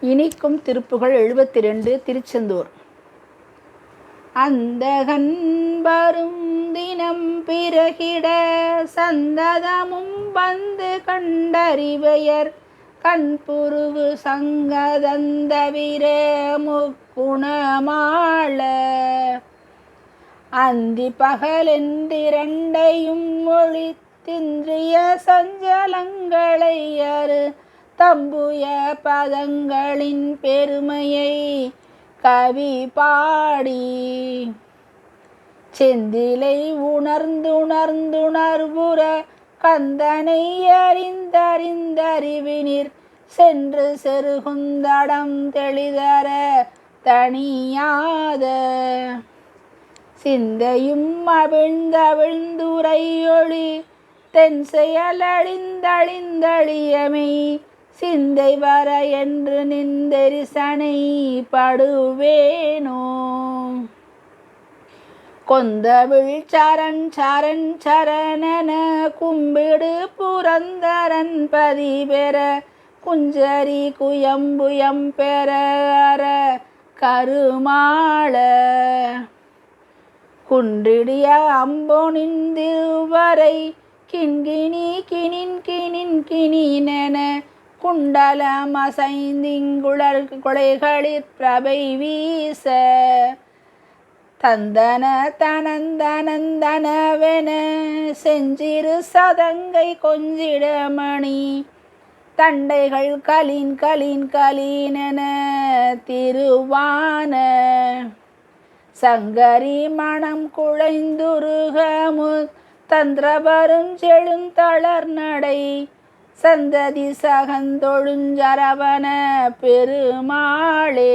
இனிக்கும் திருப்புகள் எழுபத்தி ரெண்டு திருச்செந்தூர். அந்தகன் வரும் தினம் பிறகிட சந்ததமும் வந்து கண்டறிவையர். கண்புருகு சங்கதந்தவிர முக்குணமாள. அந்தி பகலெந்திரண்டையும் ஒழித்தின்றிய சஞ்சலங்களை அரு. தம்புய பதங்களின் பெருமையை கவி பாடி செந்திலை உணர்ந்துணர்ந்துணர்வுற கந்தனை அறிந்தறிந்தறிவினிர் சென்று செருகுந்தடம் தெளிதர தனியாத சிந்தையும் அவிழ்ந்தவிழ்ந்துரையொளி தென் செயலழிந்தழிந்தழியமை சிந்தை வர என்று நிந்தரிசனை படுவேனோ? கொந்தவிழ் சரண் சரண் சரணன கும்பிடு புரந்தரன் பதிபெற குஞ்சரி குயம்புயம் பெற அற கருமாள. குன்றிடிய அம்போனின் திருவரை கிண்கிணி கிணின் கிணின் கிணினென குண்டலம் அசைந்திங்குழல் கொலைகளிற் பிரபை வீச. தந்தன தனந்தனந்தனவென செஞ்சிரு சதங்கை கொஞ்சிடமணி தண்டைகள் கலின் கலின் கலீனென திருவான. சங்கரி மணம் குழைந்துருகமு தந்திரபரும் செழுந்தளர் நடை. சந்ததி சகந்தொழுஞ்சரவண பெருமாளே.